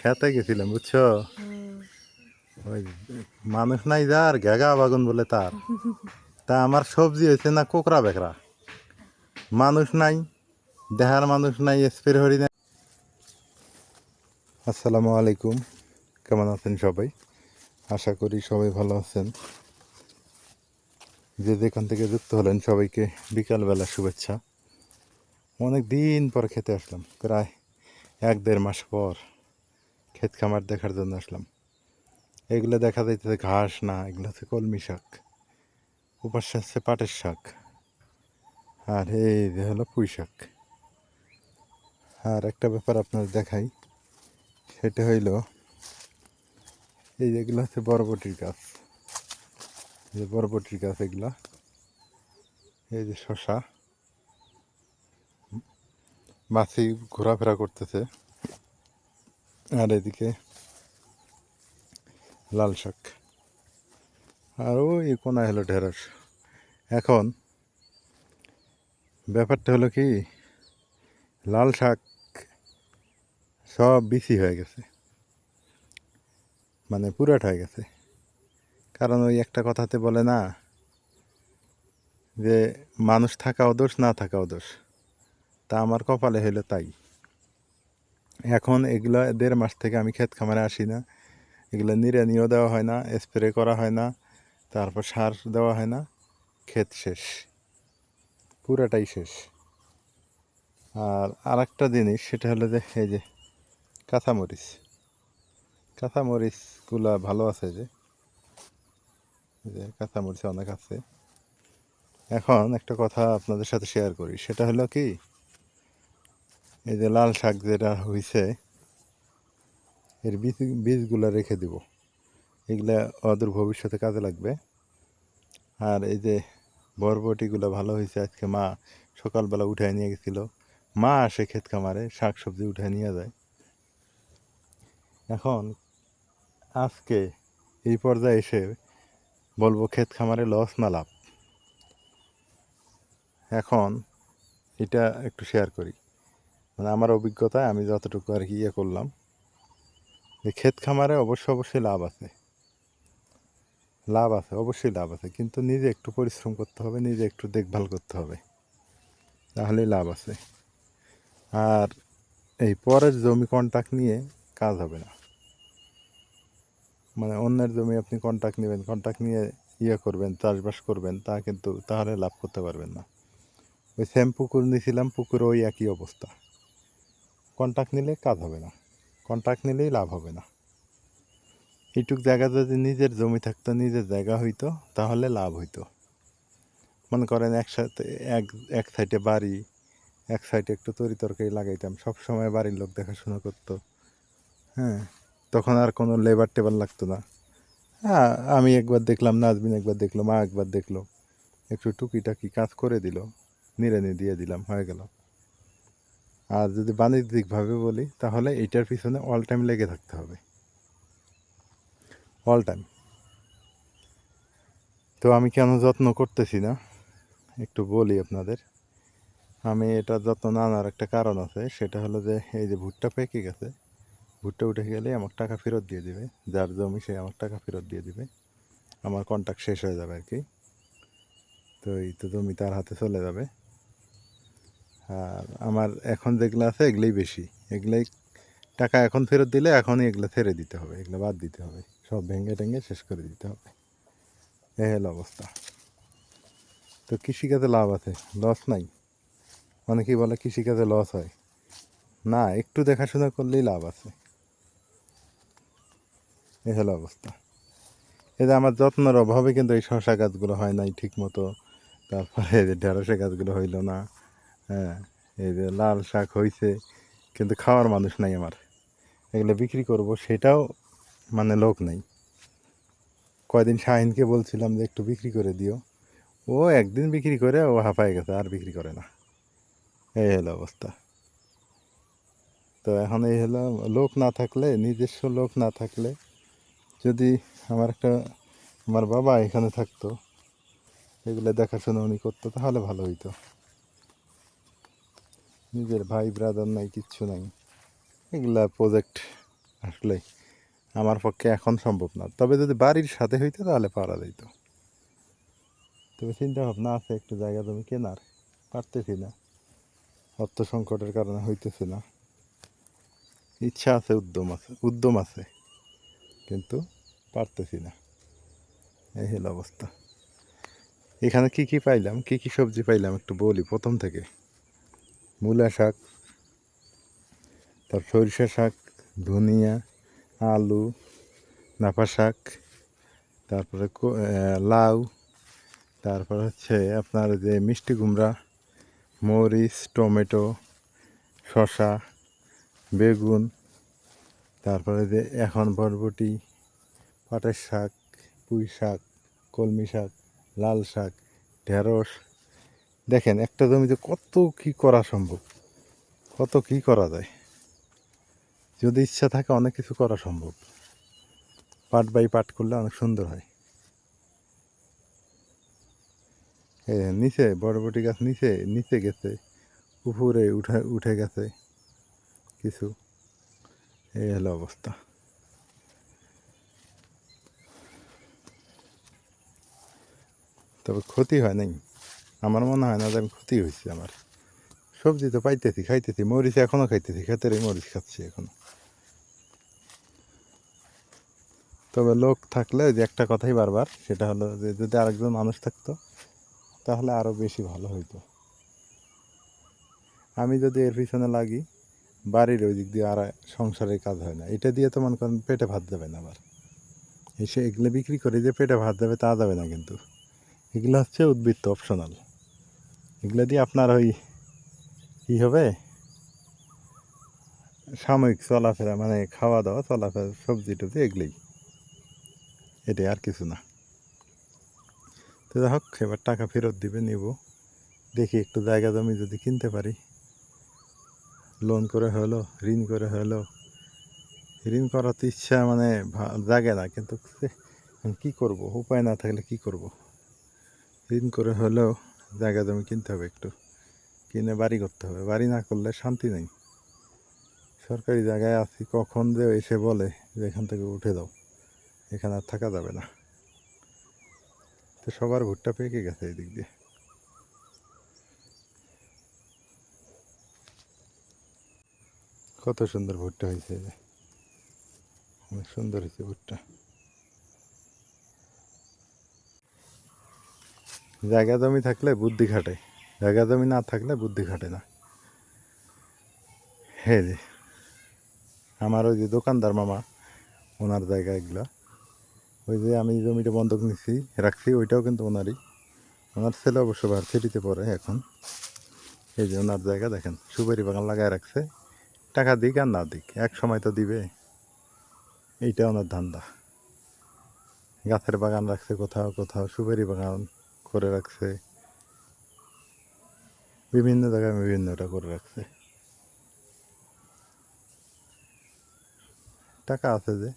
খেতে গেছিলাম বুঝছ? ওই মানুষ নাই যার ঘেগা বাগুন বলে তার। তা আমার সবজি হয়েছে না কোকরা বেকরা মানুষ নাই দেহার মানুষ নাই স্প্রে হরি না আসসালামু আলাইকুম কেমন আছেন সবাই? আশা করি সবাই ভালো আছেন। যে যেখান থেকে যুক্ত হলেন সবাইকে বিকালবেলা শুভেচ্ছা। অনেক দিন পর খেতে আসলাম প্রায় এক দেড় মাস পর। ক্ষেত খামার দেখার জন্য আসলাম। এগুলো দেখা যাইতেছে ঘাস না, এগুলো হচ্ছে কলমি শাক। উপাসে হচ্ছে পাটের শাক। আর এই যে হলো পুঁই শাক। আর একটা ব্যাপার আপনার দেখাই, সেটা হইল, এই যেগুলো হচ্ছে বরবটির গাছ। যে বরবটির গাছ এগুলা। এই যে শশা মাছি ঘোরাফেরা করতেছে। আর এদিকে লাল শাক। আর ওই কোনায় হলো ঢেঁড়স। এখন ব্যাপারটা হলো কি, লাল শাক সব বিসি হয়ে গেছে। মানে পুরাট হয়ে গেছে। কারণ ওই একটা কথাতে বলে না যে, মানুষ থাকাও দোষ, না থাকাও দোষ। তা আমার কপালে হইল তাই। এখন এগুলো দেড় মাস থেকে আমি ক্ষেত খামারে আসি না। এগুলো নিড়ানিও দেওয়া হয় না স্প্রে করা হয় না, তারপর সার দেওয়া হয় না। ক্ষেত শেষ, পুরাটাই শেষ। আর আরেকটা জিনিস, সেটা হলো যে, এই যে কাঁচামরিচ। কাঁচামরিচগুলো ভালো আছে যে যে কাঁচামরিচ অনেক আছে। এখন একটা কথা আপনাদের সাথে শেয়ার করি, সেটা হলো কি এই যে লাল শাক যেটা হয়েছে এর বীজ, বীজগুলো রেখে দিব। এগুলা অদূর ভবিষ্যতে কাজে লাগবে। আর এই যে বরবটিগুলো ভালো হয়েছে আজকে মা সকালবেলা উঠায় নিয়ে গেছিল। মা আসে ক্ষেত খামারে শাক সবজি উঠায় নিয়ে যায়। এখন আজকে এই পর্যায়ে এসে বলব ক্ষেত খামারে লস না লাভ। এখন এটা একটু শেয়ার করি। মানে আমার অভিজ্ঞতায় আমি যতটুকু আর কি ইয়ে করলাম, যে ক্ষেত খামারে অবশ্যই অবশ্যই লাভ আছে। লাভ আছে, অবশ্যই লাভ আছে, কিন্তু নিজে একটু পরিশ্রম করতে হবে, নিজে একটু দেখভাল করতে হবে, তাহলেই লাভ আছে। আর এই পরের জমি কন্ট্রাক্ট নিয়ে কাজ হবে না। মানে অন্যের জমি আপনি কন্ট্রাক্ট নেবেন কন্ট্রাক্ট নিয়ে ইয়ে করবেন, চাষবাস করবেন, তা কিন্তু তাহলে লাভ করতে পারবেন না। ওই সেম পুকুর নিয়েছিলাম, পুকুর ওই একই অবস্থা। কন্ট্রাক্ট নিলে কাজ হবে না। কন্ট্রাক্ট নিলেই লাভ হবে না। এইটুক জায়গা যদি নিজের জমি থাকতো, নিজের জায়গা হইতো, তাহলে লাভ হইতো। মনে করেন একসাথে এক এক সাইডে বাড়ি, এক সাইডে একটু তরি তরকারি লাগাইতাম। সব সময় বাড়ির লোক দেখাশোনা করতো। হ্যাঁ তখন আর কোনো লেবার টেবার লাগতো না। হ্যাঁ আমি একবার দেখলাম নাজবিন একবার দেখল, মা একবার দেখল। একটু টুকিটাকি কাজ করে দিল। নিড়ানি দিয়ে দিলাম, হয়ে গেল। আর যদি বাণিজ্যিকভাবে বলি, তাহলে এটার পিছনে অল টাইম লেগে থাকতে হবে। অল টাইম তো আমি কেন যত্ন করতেছি না? একটু বলি আপনাদের। আমি এটা যত্ন না একটা কারণ আছে, সেটা হলো যে এই যে ভুট্টা পেকে গেছে, ভুট্টা উঠে গেলে আমার টাকা ফেরত দিয়ে দিবে। যার জমি সে আমার টাকা ফেরত দিয়ে দিবে। আমার কন্ট্যাক্ট শেষ হয়ে যাবে আর কি। তো এই তো জমি তার হাতে চলে যাবে। আর আমার এখন যেগুলো আছে, এগুলোই বেশি। এগুলোই টাকা এখন ফেরত দিলে এখনই এগুলো ছেড়ে দিতে হবে, এগুলো বাদ দিতে হবে। সব ভেঙে টেঙে শেষ করে দিতে হবে। এই হলো অবস্থা। তো কৃষিকাজে লাভ আছে লস নাই। অনেকেই বলে কৃষিকাজে লস হয়। না, একটু দেখাশোনা করলেই লাভ আছে। এই হলো অবস্থা। যে আমার যত্নের অভাবে কিন্তু এই শশা গাছগুলো হয় নাই ঠিক মতো তারপরে ঢেঁড়সের গাছগুলো হইল না। হ্যাঁ এই যে লাল শাক হয়েছে কিন্তু খাওয়ার মানুষ নাই আমার। এগুলো বিক্রি করব, সেটাও মানে লোক নেই। কয়দিন শাহিনকে বলছিলাম যে একটু বিক্রি করে দিও। ও একদিন বিক্রি করে, ও হাঁপায় গেছে, আর বিক্রি করে না। এই হলো অবস্থা। তো এখন এই হলো, লোক না থাকলে, নিজস্ব লোক না থাকলে, যদি আমার একটা, আমার বাবা এখানে থাকতো, এগুলো দেখাশোনা উনি করতো, তাহলে ভালো হইতো। নিজের ভাই ব্রাদার নাই, কিচ্ছু নাই। এগুলা প্রজেক্ট আসলে আমার পক্ষে এখন সম্ভব না। তবে যদি বাড়ির সাথে হইতো তাহলে পারা যাইতো। তবে চিন্তা ভাবনা আছে, একটু জায়গা জমি কেনার। পারতেছি না। অর্থ সংকটের কারণে হইতেছে না। ইচ্ছা আছে, উদ্যম আছে উদ্যম আছে। কিন্তু পারতেছি না। এই হলো অবস্থা। এখানে কি কি পাইলাম, কি কি সবজি পাইলাম একটু বলি প্রথম থেকে। মূলা শাক, তার সরিষা শাক, ধনিয়া, আলু, নাপা শাক, তারপরে লাউ, তারপর হচ্ছে আপনার যে মিষ্টি কুমড়া, মরিচ, টমেটো, শসা, বেগুন, তারপরে যে এখন বরবটি, পাটের শাক, পুঁই শাক, কলমি শাক, লাল শাক, ঢেঁড়স দেখেন, একটা জমিতে কত কি করা সম্ভব? কত কি করা যায়? যদি ইচ্ছা থাকে অনেক কিছু করা সম্ভব। পাট বাই পাট করলে অনেক সুন্দর হয়। নিচে বরবটি গাছ নিচে নিচে গেছে, উপরে উঠে উঠে গেছে কিছু। এই হলো অবস্থা। তবে ক্ষতি হয় নাই। আমার মনে হয় না যে আমি ক্ষতি হয়েছে আমার। সবজি তো পাইতেছি, খাইতেছি, মরিচ এখনও খাইতেছি এই মরিচ খাচ্ছি এখনও। তবে লোক থাকলে যে একটা কথাই বারবার, সেটা হলো যে যদি আরেকজন মানুষ থাকতো, তাহলে আরও বেশি ভালো হইতো। আমি যদি এর পিছনে লাগি, বাড়ির ওই দিক দিয়ে আর সংসারের কাজ হয় না। এটা দিয়ে তো মনে করেন পেটে ভাত যাবে না আবার। এসে এগুলো বিক্রি করে যে পেটে ভাত যাবে তা যাবে না কিন্তু। এগুলো হচ্ছে উদ্বৃত্ত অপশনাল এগুলো দিয়ে আপনার ওই কী হবে? সাময়িক চলাফেরা মানে খাওয়া দাওয়া চলাফেরা, সবজি টবজি এগুলোই। এটাই আর কিছু না। তো যাই হোক, এবার টাকা ফেরত দিবে, নিব। দেখি একটু জায়গা জমি যদি কিনতে পারি। লোন করে হলো, ঋণ করে হলো। ঋণ করার তো ইচ্ছা মানে জাগে না। কিন্তু কি করব? উপায় না থাকলে কি করব? ঋণ করে হলেও জায়গা জমি কিনতে হবে একটু। কিনে বাড়ি করতে হবে। বাড়ি না করলে শান্তি নেই। সরকারি জায়গায় আছি, কখন যে এসে বলে যে এখান থেকে উঠে দাও। এখানে আর থাকা যাবে না। তো সবার ভুট্টা পেকে গেছে এই দিক দিয়ে। কত সুন্দর ভুট্টা হয়েছে। অনেক সুন্দর হয়েছে ভুট্টা। জায়গা জমি থাকলে বুদ্ধি খাটে। জায়গা জমি না থাকলে বুদ্ধি খাটে না। হে যে আমার ওই যে দোকানদার মামা, ওনার জায়গা এগুলা। ওই যে আমি জমিটা বন্ধক নিছি, রাখছি, ওইটাও কিন্তু ওনারই। ওনার ছেলে অবশ্য ভার্সিটিতে পড়ে এখন। এই যে ওনার জায়গা দেখেন, সুপারি বাগান লাগায় রাখছে। টাকা দিক আর না দিক, এক সময় তো দিবে। এইটা ওনার ধান্দা। গাছের বাগান রাখছে কোথাও কোথাও, সুপারি বাগান। করে রাখছে। বিভিন্ন জায়গায় বিভিন্নটা করে রাখছে। টাকা আছে যে,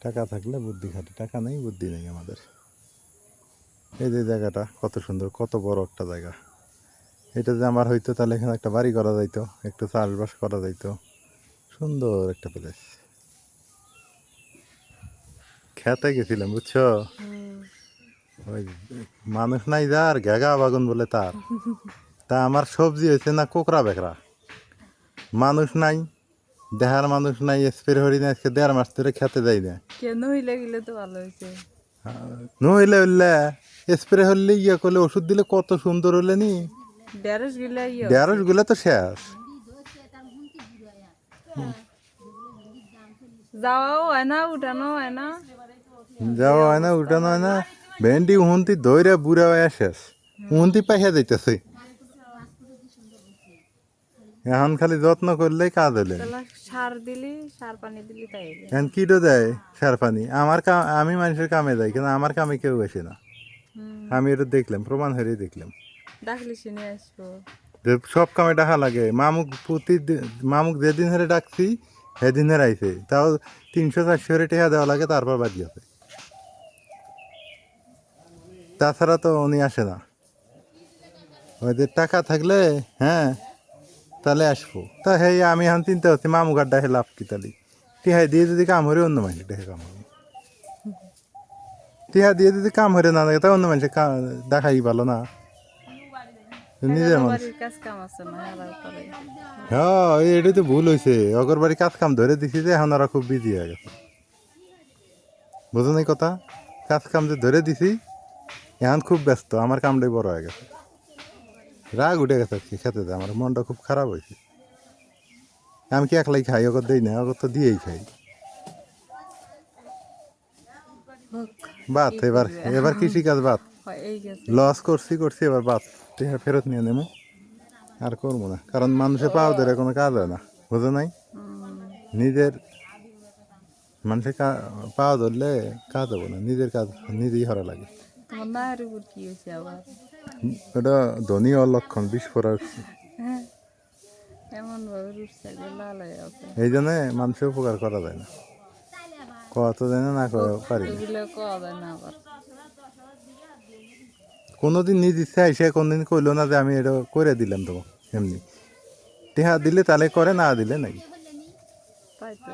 টাকা থাকলে বুদ্ধি খাটে। টাকা নেই, বুদ্ধি নেই আমাদের। এই যে জায়গাটা, কত সুন্দর, কত বড় একটা জায়গা। এটা যে আমার হইতো, তাহলে এখানে একটা বাড়ি করা যাইতো, একটু চাষবাস করা যাইতো। সুন্দর একটা প্লেস খেতে গেছিলাম, বুঝছ? ওই মানুষ নাই যার ঘেগা বাগুন বলে তার। তা আমার সবজি হয়েছে না কোকরা বেকরা মানুষ নাই দেহার মানুষ নাই স্প্রে হরি না আজকে দেড় মাস ধরে খেতে যাই না। কেন হইলে গেলে তো ভালো হয়েছে নইলে হইলে স্প্রে হলে ইয়ে করলে ওষুধ দিলে কত সুন্দর হলে নি? ড্যারেস গেলে ইয়ে ঢেঁড়সগুলো তো শেষ। যাওয়াও হয় না উঠানো হয় না? যাওয়া হয় না উঠানো হয় না। ভেন্ডি উহন্তি দইরা বুড়া হয়ে শেষ। উহন্তি পাইয়া যাইতেছে। এখন খালি যত্ন করলেই কাজ হলে সার দিলি সার পানি দিলি তাই এখন কিটো দেয় সার পানি? আমার কাম আমি মানুষের কামে যাই কিন্তু আমার কামে কেউ আসে না। আমি এটা দেখলাম প্রমাণ হয়ে দেখলাম। ডাকলি শুনে আসব। সব কামে ডাকা লাগে। মামুক প্রতি মামুক যেদিন ধরে ডাকছি সেদিন ধরে আইছে। তাও তিনশো চারশো টেহা দেওয়া লাগে তারপর বাদ গেছে তাছাড়া তো উনি আসে না। ওদের টাকা থাকলে হ্যাঁ তাহলে আসব। তা হে আমি এখন চিন্তা হচ্ছি মামু গাড্ডা হে লাভ কি তালি টিহা দিয়ে যদি কাম হরে অন্য মানুষ দেখে কাম হবে টিহা দিয়ে যদি কাম হরে না দেখে তা অন্য মানুষের দেখাই ভালো না। নিজের মানুষ হ্যাঁ এটাই তো ভুল হয়েছে অগর বাড়ি কাজ কাম ধরে দিছি যে এখন ওরা খুব বিজি হয়ে গেছে। বুঝো নাই কথা? কাজ কাম যে ধরে দিছি এখন খুব ব্যস্ত, আমার কামটাই বড় হয়ে গেছে। রাগ উঠে গেছে কি খেতে আমার মনটা খুব খারাপ হয়েছে। আমি কি একলাই খাই? অগর দিই না অগর তো দিয়েই খাই। বাত এবার এবার কৃষি কাজ বাত। লস করছি করছি, এবার টিহা ফেরত নিয়ে নেব। আর করব না, কারণ মানুষের পাও ধরে কোনো কাজ হয় না, বুঝো নাই? নিজের মানুষের কা- পাও ধরলে কাজ হবে না, নিজের কাজ নিজেই হরা লাগে। তোমার নায়ের উপর কি হয়েছে আবার। ওটা ধনী অলক্ষণ বিস্ফোরক হ্যাঁ এমন ভাবে রুটছে লাল হয়ে আছে। এই জন্য মানুষের উপকার করা যায় না। কত যায় না না পারি কওয়া যায় না আবার। কোনোদিন নিজ ইচ্ছা এসে কোনদিন কইলো না যে আমি এটা করে দিলাম তো এমনি। টিহা দিলে তাহলে করে না দিলে নাকি তাই তো।